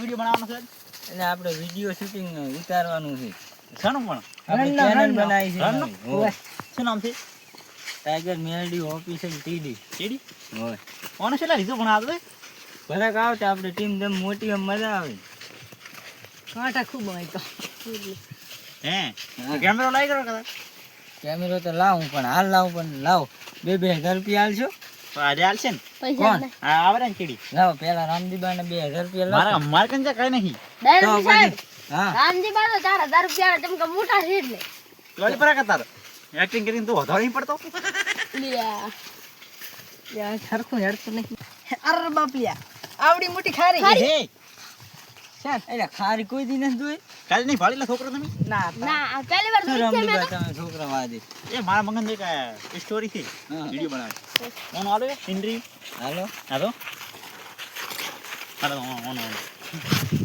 Video બનાવવાનો છે? એટલે આપણે વીડિયો શૂટિંગ ઉતારવાનું છે. શાનું પણ? આપણે રણનો, બનાવી છે. શું નામ છે? Tiger Meldi official TD TD હોય કોણ છે લીધું પણ આ તો ભલે કાવ તો આપણે ટીમ જેમ મોટી એમ મજા આવે. કાંટા ખૂબ હોય તો હે. કેમેરો લાવી કરો કદાચ? કેમેરો તો લાવું પણ હાલ લાવું પણ લાવ. બે બે હજાર રૂપિયા હાલશો આજે હાલશે ને? કોણ? આ આવે ને ચીડી લાવો પેલા રામદીબાને બે હજાર રૂપિયા લાવો. મારા મારે કંઈ કઈ નહીં. તો પછી હા. રામજી બાદ ચાર હજાર રૂપિયા તમે મોટા છે એટલે. લોલી પર કરતા એક્ટિંગ કરીને તો વધારે નહીં પડતો. લ્યા. યાર સરખું હેડતું નહીં. અરે બાપિયા આવડી મોટી ખારી? હે એટલે ખારી કોઈ દી નથી જોઈ. કાલે નહીં ભાળી છોકરો તમે? ના ના પહેલી વાર જોઈ છે મેં રામદીબા તો. તમે છોકરા વાદી. એ મારા મગન એક સ્ટોરી થી હા. વીડિયો બનાવે ઓનો આલો ઇન્દ્રી હાલો. હાલો. ઓનો ઓનો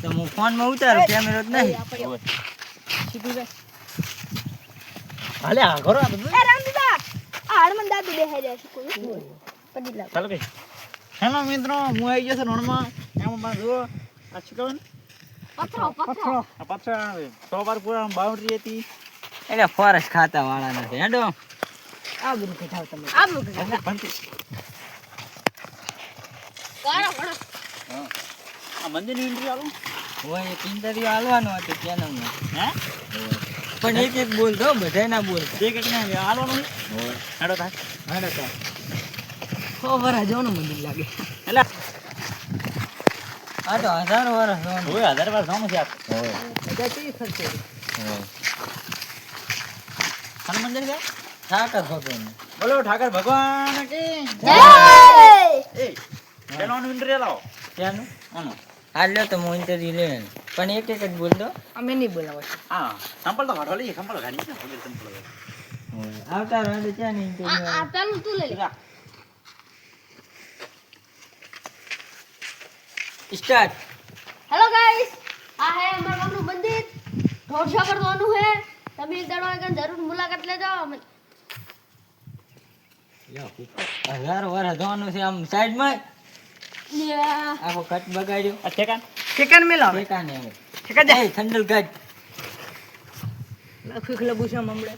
તો હું ફોનમાં ઉતારું કેમેરો જ નહીં. પડ્યો. હાલે આ કરો આ બધું. એ રામજી આ હનુમાન દાદુ બેહાઈ રહ્યા છે કોઈ. પડી લાવ. ચાલો કઈ હેલો મિત્રો હું આવી ગયો છું રણમાં. એમાં જો જુઓ આ શું કહેવાય ને? પથરો. પથરો. આ પાછળ સો વાર પૂરા બાઉન્ડ્રી હતી. એટલે ફોરેસ્ટ ખાતા વાળા નથી હેડો. આ બધું કઢાવ તમે. આ આ એન્ટ્રી આલો હોય એક બોલ તો હતું ચેનલમાં. હે? પણ એક એક બધાય ના ને આલવાનું હોય. હેડો થાય હેડો વરા જવાનું મંદિર લાગે. એટલે આ તો હજારો વર્ષ જૂનું. હોય હજાર વાર જવાનું છે આ. હોય બધા કેવી ખર્ચે. હનુમાન મંદિર છે ઠાકર ભગવાન બોલો ઠાકર ભગવાન કી જય! એ પેલો એન્ટ્રી લાવો. ત્યાંનું આનો. હાલ લ્યો તો હું ઇન્ટરવ્યુ લઈ પણ એક એક જ બોલતો અમે નહીં બોલાવો હા તો લઈએ આવતા રહો ત્યાં આ ઇન્ટરવ્યુ તું લઈ લે. સ્ટાર્ટ હેલો ગાઈસ આ હે અમારા ગામનું મંદિર. ઢોરસા કરવાનું હે. તમે એક દાડો આગળ જરૂર મુલાકાત લેજો. હજારો વર્ષ જવાનું છે આમ સાઈડમાં. આખો કટ બગાડ્યો. ઠેકાન ઠેકાણ? સેકન્ડ મેલો ઠેકાને હવે ઠેકા જાય થંડલ કટ લખું ખલે બુસા મમડે.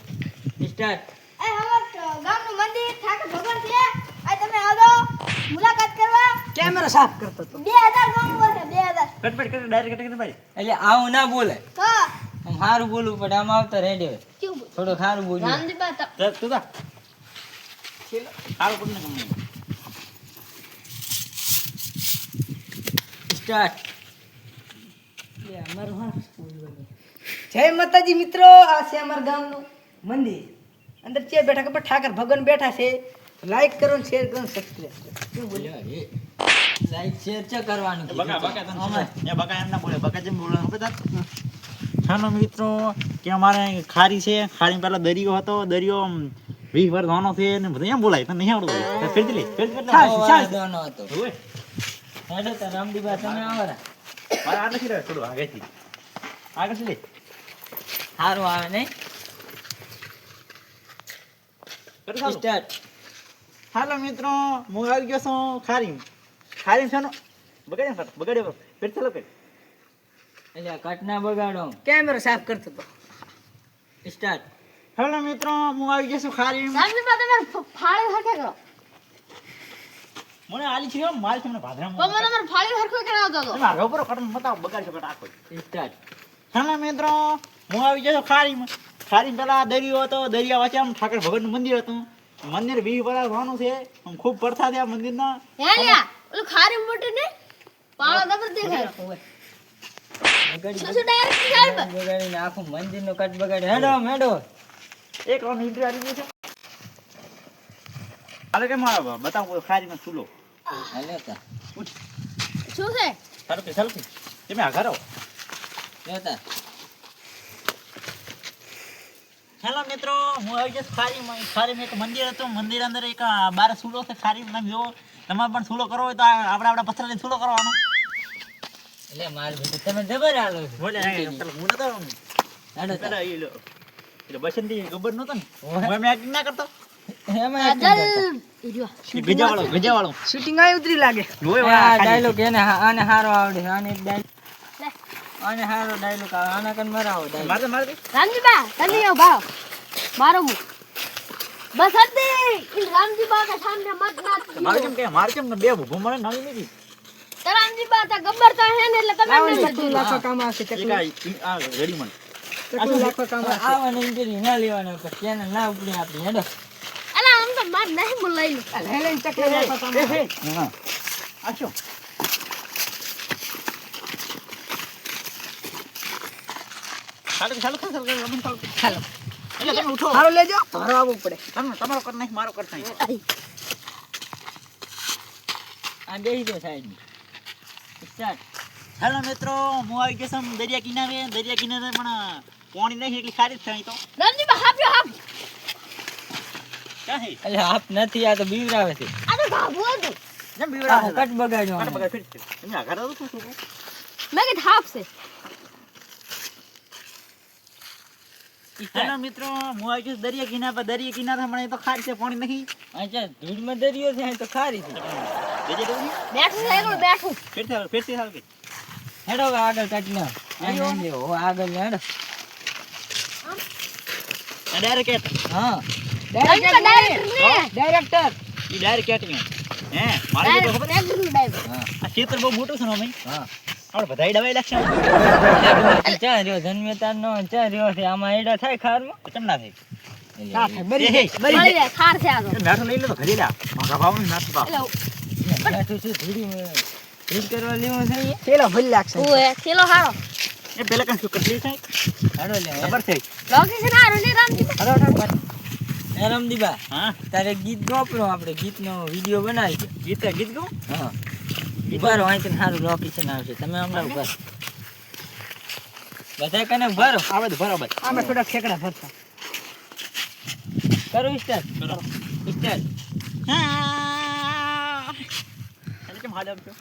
સ્ટાર્ટ એ હવે ગામનું મંદિર ઠાકર ભગવાન છે. આ તમે આવો. કેમેરા સાફ કરતો તો બે હજાર ગામનું વર્ષે બે હજાર. કટપટ કરી ડાયરેક્ટ કટ કરી ભાઈ. એટલે આવું ના બોલે. હા. આમ સારું બોલવું પડે આમ આવતા રેડી હોય. કેવું બોલ? થોડું સારું બોલવું રામજી બા ત- તું તું જા. સારું પડને ગમે સ્ટાર્ટ લે, અમારું હા બોલવાનું. જય માતાજી મિત્રો આ છે અમારા ગામનું મંદિર. અંદર ચે બેઠા ખબર ઠાકર ભગવાન બેઠા છે. લાઈક કરો ને શેર કરો ને સબસ્ક્રાઇબ કરો. લાઈક શેર છે કરવાનું બકા બકા તને અમારે. શું? એ બકા એમ ના બોલે બકા જેમ બોલે ખબર તાર? મિત્રો કે અમારે ખારી છે. ખારી પહેલા દરિયો હતો. દરિયો વીસ વર્ષ ધોનો છે ને બધું એમ બોલાય તને નહીં આવડતું ફેરતી લે ફેરથી લે. ચાલ. હતો. હેડો તો રામદીબા તમે આવરા. મારે આટલે થી લે, થોડું આગળથી. લે? સારું આવે નહીં. સ્ટાર્ટ હાલો મિત્રો હું આવી ગયો છું ખારી ખારી છે બગાડ્યા ફટ બગાડ્યો પેટ ચાલો પેટ એટલે કટના બગાડો. કેમેરો સાફ કરતો તો સ્ટાર્ટ હેલો મિત્રો હું આવી ગયો છું ખારી રામજી બા તમે ફાળે હરખે કરો. મને આલી છે હો, મારી છે મને મને તમારે ફાળી હરખો કરાવતો હતો. તમે આગળ ઉપર કટમ બગાડ છે કટ આખો. સ્ટાર્ટ હાલો મિત્રો હું આવી ગયો છું ખારીમાં ખારી પેલા દરિયો હતો દરિયા વચ્ચે આમ ઠાકર ભગવાનનું મંદિર હતું. મંદિર વીસ વર્ષ જવાનું છે ખૂબ પડતા થયા મંદિરના. ઓલું ખારી મોટી ને પાળો દબર દેખાય બગાડી શું ડાયરેક્ટ સાહેબ? બગાડીને આખું મંદિરનો કટ બગાડ્યો હેડો મેડો એક રાઉન્ડ ઇન્ટ્રી આવી ગયો છે. હાલો કેમ આવ્યો બતાવો ખારીમાં સુલો હાલે તા. શું છે? ચાલો કે ચાલો તમે આગળ આવો લ્યો હેલો મિત્રો. હું આવી જઈશ ખારીમાં. ખારીમાં એક મંદિર હતું. મંદિર અંદર એક બાર સુલો છે. ખારી તમે જુઓ તમારે પણ સૂલો કરવો હોય તો આ આપણે આપણા પથ્થર લઈને સૂલો કરવાનો. એટલે માર ભાઈ તમે જબર આલો બોલે હું નતો હેડો તા પેલા એ લો. એટલે બસંતી ગબર નતો ને. હું એમ acting ના કરતો? મારો acting કાજલ કરતા. ઈર્યો. ગજા વાળો ગજા વાળો. શૂટિંગ આવી ઉતરી લાગે. હોય આ ડાયલોગ એને હા- આને હારો આવડે. છે. આને એક dialogue- આને હારો ડાયલોગ આવે. આના કન મરાવો dialogue. મારે મારે રામજીબા તને આવો ભાવ મારો મું બસ હતી કે મત ના મારે કેમ કે મારે કેમ બે ભૂભો મળે નવી નથી તો રામજીબા તા ગબ્બર તો હે ને એટલે તમે નહીં ચકલું લાખો કામ આવશે એક આ ઈ- આ રેડીમેડ લાખો કામ આવશે. આવાનો interview ના લેવાનો પણ channel ના ઉપડે આપણી હેડો. અલા આમ તો માર નહીં મું લઈ લઉં આ લઈ લઈને ચકલું લાખો કામ હા. આશો ચાલો ચાલો ચાલો ચાલો ચાલો ચાલો. ચાલો. એટલે તમે ઉઠો. હારો લેજો. હારો આવવું પડે. તમે તમારો કર નહીં મારો કર નહીં આ બેસી દો સાહેબ. હેલો મિત્રો હું આવી ગયો છું દરિયા કિનારે. દરિયા કિનારે પણ પાણી નહીં એટલી ખારી જ થાય તો. રામજીબા હાપ્યો હાપ. ક્યાં છે? એટલે આપ નથી આ તો બીવરાવે છે. આ તો ભાભું હતું. જેમ બીવડા કટ બગાડ્યો કટ બગાડ ફિટ તમે આઘાત આવો છો શું મેં કે હાફ છે હેલો મિત્રો? હું આવી ગયો છું દરિયા કિનારે પર દરિયા કિનારે હમણાં તો ખારી છે પાણી નહીં. અચ્છા ધૂળમાં દરિયો છે તો ખારી છે. બેઠું એકલું બેઠું. ફિટ થાય ફિટ હેડો આગળ કાઢ ના અહીં લેવો હવે આગળ હેડો. ડાયરેક્ટ હા. Director director. ઈ ડાયરેક્ટ કેટિંગ હે મારે ખબર? ડાયરેક્ટર ડાયરેક્ટર હા. આ ક્ષેત્ર બહુ મોટું છે ને અમે હા. આપણે બધાય દવાઈ લાગશે ચા રહ્યો જન્મે તાર નો ચા રહ્યો છે આમાં એડા થાય ખારમાં. કેમ ના થાય? પેલા કઈ શું કટલી થાય રમદીબા હા? તારે ગીત ગોપરો આપણે ગીતનો વીડિયો બનાવી દે. ગીત ગીત ગો? હા. ઊભા રહો અહીંથી સારું લોકેશન આવશે. તમે હમણાં ઊભા. બધા કને ઊભા રહો? આવે તો બરાબર. આમે થોડા ઠેકડા ભરતા. કરું સ્ટાર્ટ કરો. સ્ટાર્ટ હા. તમે કેમ હાલ આવજો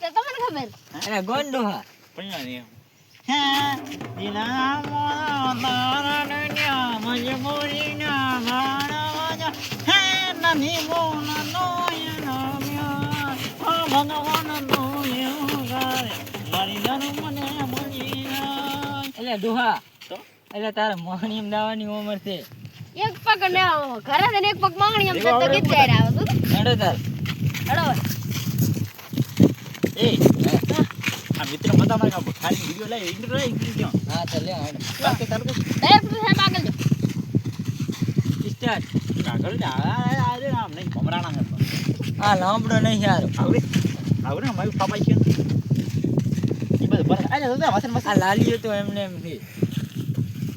તો તમને ખબર? અરે ગોંડો હા પણ નહીં એટલે દુહા તો? એટલે તારે મોહણી એમ દાવાની ઉંમર છે. એક પગ ને ઘરે છે ને એક પગ માંગણી એમ તો ગીત ગાઈ આવે તો હેડો તાર. હેડો એ આ મિત્રો મારે ખાલી વિડિયો લઈ ઇન્ટર લઈ હા તો લે હેડો બાકી ચાલુ કર સાહેબ આગળ જો સ્ટાર્ટ આગળ જા આ આ આમ નહીં ભમરાણા હે આ લાંબડો નહીં સારો આવડે આવડે મારું પાપા છે ઈ બધું પર આલે તો આ એમને એમ છે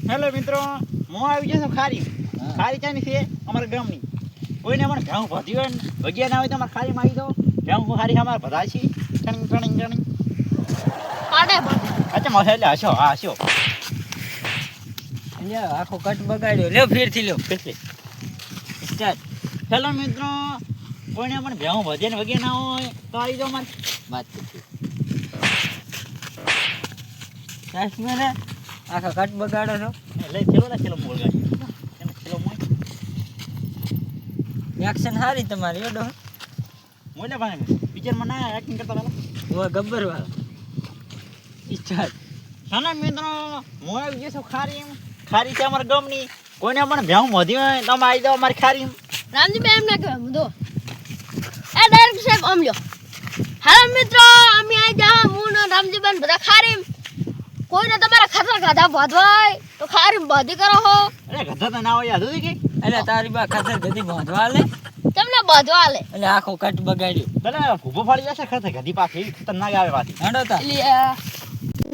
હેલો મિત્રો હું આવી ગયો છું ખારી ખારી ચાની છે અમારા ગામની કોઈને મને ભેવું ભજી હોય ને ભજીયા ના હોય તો અમારે ખારી માગી દો ભેવું ખારી અમારે બધા છે ત્રણ ટણી ટણી કાઢે પણ. અચ્છા માસે એટલે હશો હા હશો. લે આખો કટ બગાડ્યો. લે ફેરથી લ્યો. કેટલે સ્ટાર્ટ. હેલો મિત્રો કોઈને મને ભેવું વધે ને વગેરે ના હોય તો આવી જાઓ મારે. વાત કાશ્મીર આખો કટ બગાડો છો. લઈ ચલો ને ચલો મોળ ગાડી. એક્શન સારી તમારી એડો મોલે ભાઈ પિક્ચરમાં ના એક્ટિંગ કરતા પેલા ગબ્બર વાળો. સ્ટાર્ટ નાના મિત્રો હું આવી ગયો છું ખારી ખારી છે અમારા ગામની. કોઈને પણ ભેવું વધી હોય તો આવી જાઓ અમારી ખારી રામજીભાઈ એમ ના કહેવાય મુદો. એ ડાયરેક્ટ સાહેબ આમ લ્યો. હાલો મિત્રો અમે આવી જા હું ને રામજીભાઈ બધા ખારીમ. કોઈને તમારા ખાતર ગાધા બાંધવાય તો ખારીમ બાંધી કરો હો. અરે ગાધા તો ના હોય યાદ કે? એટલે તારી બા ખાતર ગધી બાંધવા લે તમને બાંધવા લે એટલે આખો કટ બગાડ્યો. પેલા ભૂભો ફાડી જશે ખરે ગધી પાછી ખતરનાક આવે પાછી. હેડો તા.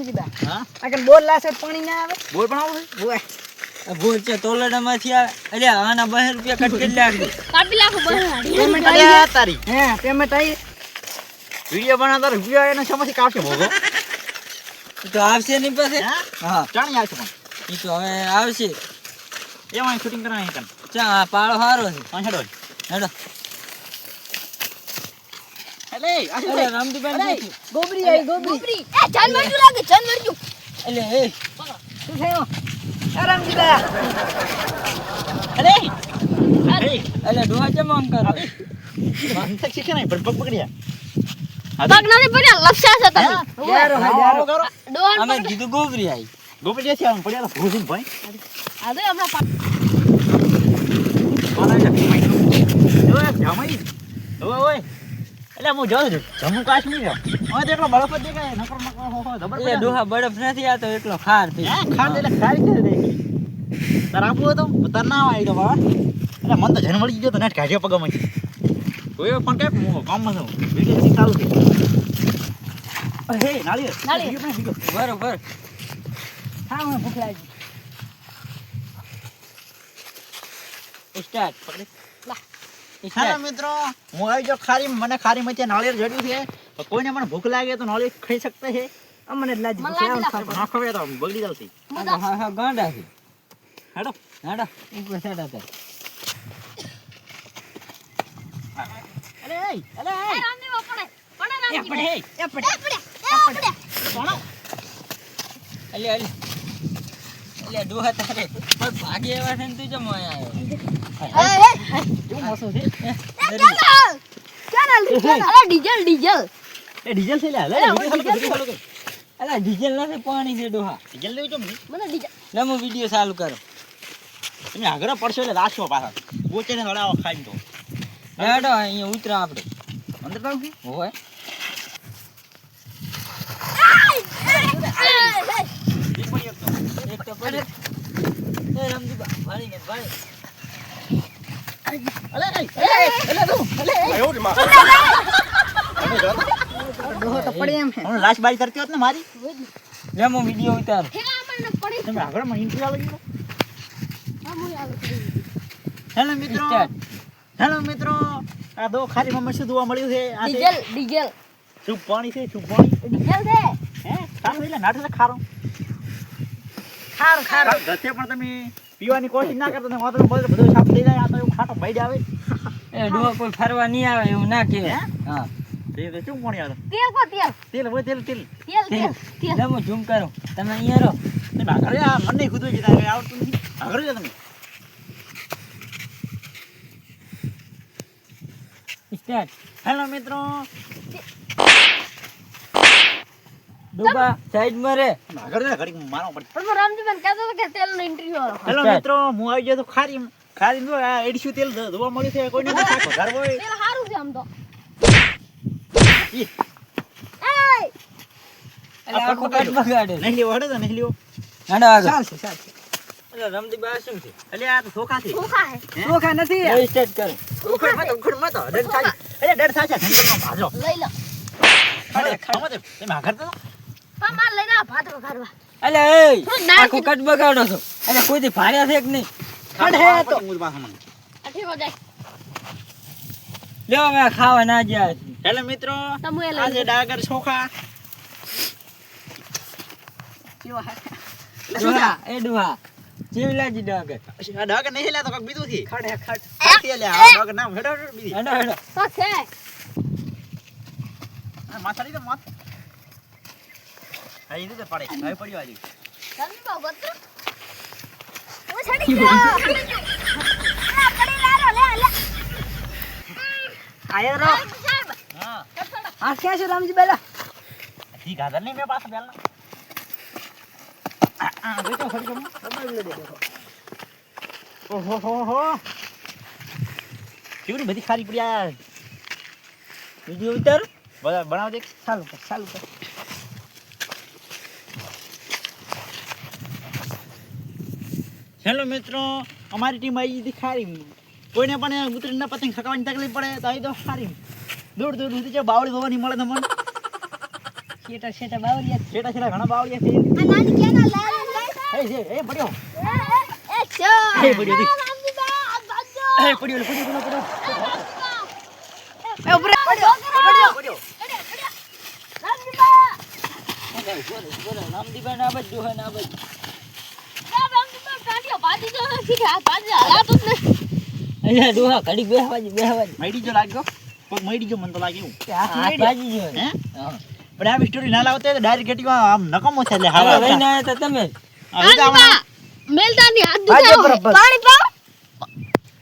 એટલે અ, હા? આગળ બોર લાશે પાણી ના આવે. બોલ પણ આવું છે? ભૂલ છે તોલડામાંથી આવે એટલે આના બહાર રૂપિયા કટ કરી નાખજો. કાપી નાખો બહાર. પેમેન્ટ આવી તારી. હે પેમેન્ટ આવી વીડિયો બનાવતા રૂપિયા એને સમયથી કાઢશે ભોગો? તો આવશે ની પાસે. હા? હા. ચાણી આવશે પણ. ઈ તો હવે આવશે. એમાં શૂટિંગ કરવાની કન ચા પાળો સારો છે. પાંચ હેડો. રામદીબેન ગોબરી આવી ગોબરી ગોબરી એ જાન લાગે જાન મરજુ એ શું થયું આરામજી બા અરે અરે એટલે ડોહા ચમ આમ કરો માનતા શીખે નહીં પણ પગ પકડ્યા પગ પડ્યા લપસ્યા છે તમે યારો, હા, આવો, આવો કરો. ડોહાન અમે કીધું ગોબરી આવી ગોપી જશે આમ પડ્યા તો ભૂસીને ભાઈ આ હમણાં પા- કોના છે? ઓય, જમાઈ. ઓય, ઓય. એટલે હું જાઉં છું જમ્મુ કાશ્મીર. હવે તો એટલો બરફ જ દેખાય નકર નકર હો, હો, જબર એટલે ડોહા બરફ નથી આતો એટલો ખાર થઈ ખાંડ એટલે ખારી છે દેખી. તારે હતું? તારે ના આવે તો બાબા. એટલે મને તો જન મળી ગયો તો નેટ કાઢ્યો પગમાં. કોઈ ફોન કાપ, હું કામમાં છું. વીડિયો શૂટિંગ ચાલુ છે. હે, નાળી વીડિયો. બરોબર હા હું ભૂખ લાગી સ્ટાર્ટ પકડી. હાલો મિત્રો હું આવી જાઉં ખારી મને ખારી માંથી નાળિયેર જડ્યું છે. કોઈને મને ભૂખ લાગે તો નાળિયેર ખાઈ શકતે છે. અમને જ મને ભૂખ લાગી લાગે. લાગે. ના ખવાય તો બગડી જશે હા હા ગાંડા છે. હેડો. હાડો ઉપર સાડા થાય અરે એય, અરે. એ એય. પડે. પડે એ પડે, એ. પડે. એ પડે. એ પડે. સોનો. અલે અલે અલે ડોહા તારે. પણ ભાગે એવા છે ને તું જમ આવ્યો? એ, એ, કેવું મોસમ છે? એ, ચાલ. ચાલ, ચાલ. અરે ડીઝલ ડીઝલ. એ છે લે. અલા નથી પાણી છે ડોહા ડીઝલ લેવું છો મને મને ડીઝલ. લે હું ચાલુ કરો. તમે આગળ પડશો એટલે રાશો પાછા. ગોચે ને ખાઈ તો. હેડો અહીંયા ઉતરા આપણે અંદર તો હોય એક પડી એક તો. પડે રમજીબા ભાળી ને ભાળી અલે અલે અલે તું, અલે એય. તમે જો ડોહો તો પડે એમ હું લાશ બાઈ કરતી હોત ને મારી લે હું વીડિયો ઉતાર ઠેલા મને પડી તમે આગળ મને ઇન્ટરવ્યુ આલો ગયો. હેલો મિત્રો. હેલો મિત્રો આ દો ખાલી મમ્મી શું જોવા મળ્યું છે ડીઝલ ડીઝલ શું પાણી છે શું પાણી ડીઝલ છે હે એટલે ખારું ખારું ખારું. ગસે પણ તમે પીવાની કોશિશ ના કરતા તમે વાતરો બધું બધું સાફ થઈ જાય આ તો એવું ખાટો બાઈડ આવે એ ડોહા કોઈ ફરવા નહીં આવે એવું ના કે હા? તે શું પાણી આવે? તેલ કો તેલ? તેલ હોય તેલ તેલ. તેલ તેલ. તેલ હું ઝૂમ કરું. તમે અહીંયા રહો. તમે આ મને તારે આવડતું નથી. તમે. સ્ટાર્ટ હેલો મિત્રો. ડોબા સાઈડ રે. આગળ જાઓ ઘડીક મારવો પડે. પણ હું કહેતો હતો કે તેલનો ઇન્ટરવ્યુ હેલો મિત્રો હું આવી ગયો તો ખારી ખારી નું આ એડીશું તેલ ધોવા મળ્યું છે કોઈને નથી શાક વધારવો હોય. તેલ સારું છે આમ તો. ડર થાય છે ભાજો. લઈ લો. અરે, ખમો તે, તો પણ માર લઈને આ અલે એ કટ બગાડો છો. છે કે નહીં? હે તો જાય લ્યો ખાવા ના હેલો મિત્રો. ડાગર ચોખા એ ડોહા. જેવી ડાગર. આ ડાગર નહીં લેતો કાંઈક બીજું થી. ખડ હે ખડ. ખાતી લે આ ડાગર નામ હેડો હેડો બીજી. હેડો હેડો. તો છે. માથા લીધો માથ એ રીતે પડે. હવે પડ્યો આજે આયો રો હા આ ક્યાં છે રામજી બેલા? ઠીક હાજર નહીં મેં પાછા પહેલા આ બેટો ફરી કમ ઓહો હો હો. કેવડી બધી ખારી પડી આ વીડિયો ઉતારો બનાવ દે ચાલુ કર ચાલુ કર. હેલો મિત્રો અમારી ટીમ આવી હતી ખારી. કોઈને પણ ઉતરીને પતંગ ખકાવવાની તકલીફ પડે તો આવી તો ખારી. દૂર દૂર સુધી જો બાવળી ભવાની મળે તમને. શેટા શેટા બાવળિયા છેટા છેટા ઘણા બાવળિયા છે. એ એ પડ્યો. એ પડ્યો દી. રામજી બા આ બાજુ. એ પડ્યો પડ્યો પડ્યો પડ્યો. પડ્યો પડ્યો પડ્યો. રામજી રામદીબા ના બાજુ ડોહા ના બાજુ આ રામજી બા કાઢ્યો બાજી તો નથી આ બાજી હલાતો જ નથી અહીંયા ડોહા ઘડીક બેહવા જ બેહવા જ જો લાગ્યો? પગ મળી ગયો મને તો લાગે એવું હાથ. બાજી ગયો. હે? પણ આવી સ્ટોરી ના લાવતે ડાયરેક્ટ ગેટીમાં આમ નકમો છે એટલે હવે હાવા લઈને આવ્યા તા તમે. હવે તો બા મેલતાની હાથ ભાજો દુખાવો. પાણી પાવ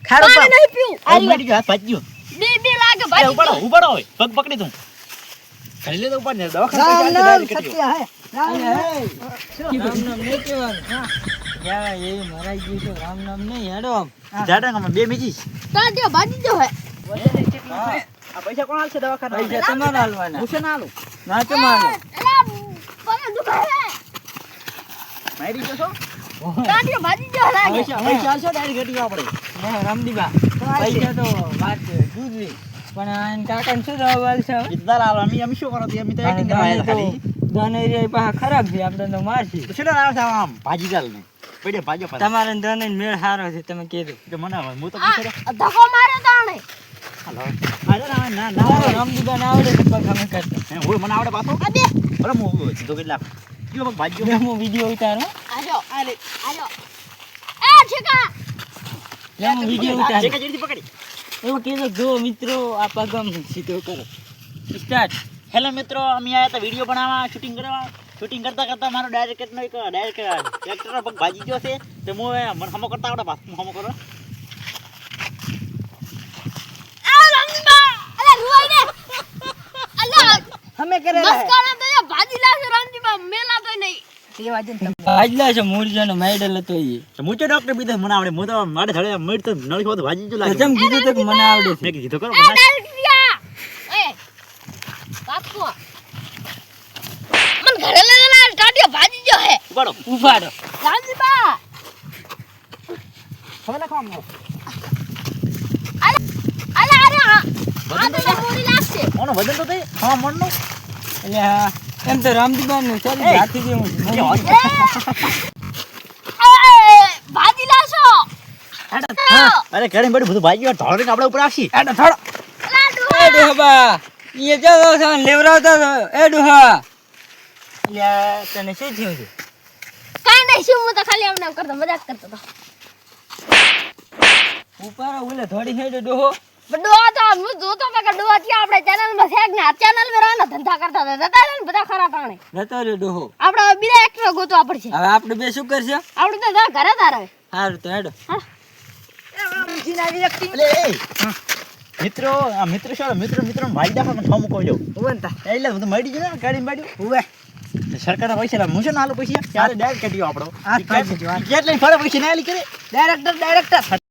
ખારો પાણી નહીં પીવું. હવે મળી ગયો હાથ ભાજ્યો બે બે લાગે ભાજી ઉપાડો ઉપાડો હોય પગ પકડી તું કરી લે તો ઉપર ને દવાખાને રામ સત્ય હે. રામ. હે. રામ નામ નહીં કહેવાનું. યાર, એ મરાઈ ગયું છે રામ નામ નહીં હેડો ભાજી જો હે. આ પૈસા કોણ આલશે દવાખાને પૈસા તમારે હાલવાના. હું છે ના આલું ના તમારે. એલા પગે દુખાય મારી જો છો? તાંટીઓ ભાજી જો લાગે. પૈસા પૈસા આલશો ડાયરેક્ટ ઘટી આપણે રામદીબા પૈસા તો વાત પણ આન કાકાને શું જવાબ છે હવે? આલો અમે અમે શું કરો તે અમે તો અને એક્ટિંગ તો ખાલી. ખરાબ છે આપણે તો મારશી. શું છેલ્લે આમ? ભાજી ચાલ ને પડે ભાજો પાછા તમારે ને ધન મેળ સારો છે તમે કીધું. કે મને હવે હું તો પૂછે ધક્કો મારે તાણે. હાલો આજે ના ના ના રામદીબા ને. આવડે તો પગ અમે કરતા. હે, હોય મને આવડે પાછો? આ બે બરાબર હું સીધો કેટલા કયો પગ ભાજ્યો હું વીડિયો ઉતારું. આજો આલે આજો એ ઠીકા બે હું વિડિયો ઉતારું. એક જલ્દી પકડી. એવું કીધું જો મિત્રો આ પગમ સીધો કરો. સ્ટાર્ટ હેલો મિત્રો અમે આયા હતા વીડિયો બનાવવા શૂટિંગ કરવા. શૂટિંગ કરતા કરતા મારો ડાયરેક્ટ નો એક ડાયરેક્ટ પગ ભાજી ગયો છે. તો હું મને હમો કરતા આવડે પાછું હમો કરો? અમે ભાજી લાવશે રામજીબા મેલા તો નહીં. છે મૂરજાનો મેડલ હતો એ. ડોક્ટર બીધો મને આવડે હું તો મારે ધડે મળી તો નળી ખોદ ભાજી જ લાગે. કીધું તો મને આવડે મેં કીધું કરો એ ડાયરેક્ટ એ કાકુ મન ઘરે લઈ જના ટાટીઓ ભાજી જો હે ઉપાડો. ઉપાડો. રામજીબા હવે લખો આમ. અલે અલે અરે આ તો મોરી લાગશે. કોનો વજન તો થઈ હા મણનો એટલે હા. એમ તો રામદીબા નું ચાલી. હાથી જેવું છે. ભાજી લાશો અરે! ઘરે બધું બધું ભાજી ગયો. ઢોળીને આપણે ઉપર આવશી. એડો થોડો એ ડુહા એ જાવ લેવરાવતા એ ડોહા એટલે તને શું થયું છે? કાઈ નહીં શું હું તો ખાલી આમ નામ કરતો મજાક કરતો તો ઉપર ઓલે થોડી હેડ ડોહો. ડોહો તો હું જોતો મે કે ડોહો ત્યાં આપણે ચેનલમાં છે કે ના? ચેનલમાં રાના ધંધા કરતા હતા જતા ને બધા ખરા તાણે. જતો રે ડોહો. આપણે હવે બીજા એક્ટર ગોતવા પડશે. હવે આપણે બે શું કરશે? આપણે તો જા ઘરે તાર. હવે સારું તો હેડો. હા. આવી acting. એટલે એ. મિત્રો આ મિત્રો શું મિત્રો મિત્રો ભાઈ દાખલો ઠોમ મૂકો જો ઊભો તા. એટલે મળી જ ને ગાડી મળ્યું ઉભે. સરકારના પૈસા હું છે ને આલો પૈસા ત્યારે ડાયરેક્ટ કટ્યો આપણો. કેટલા ફરે પૈસા ના ડાયરેક્ટર કરે director.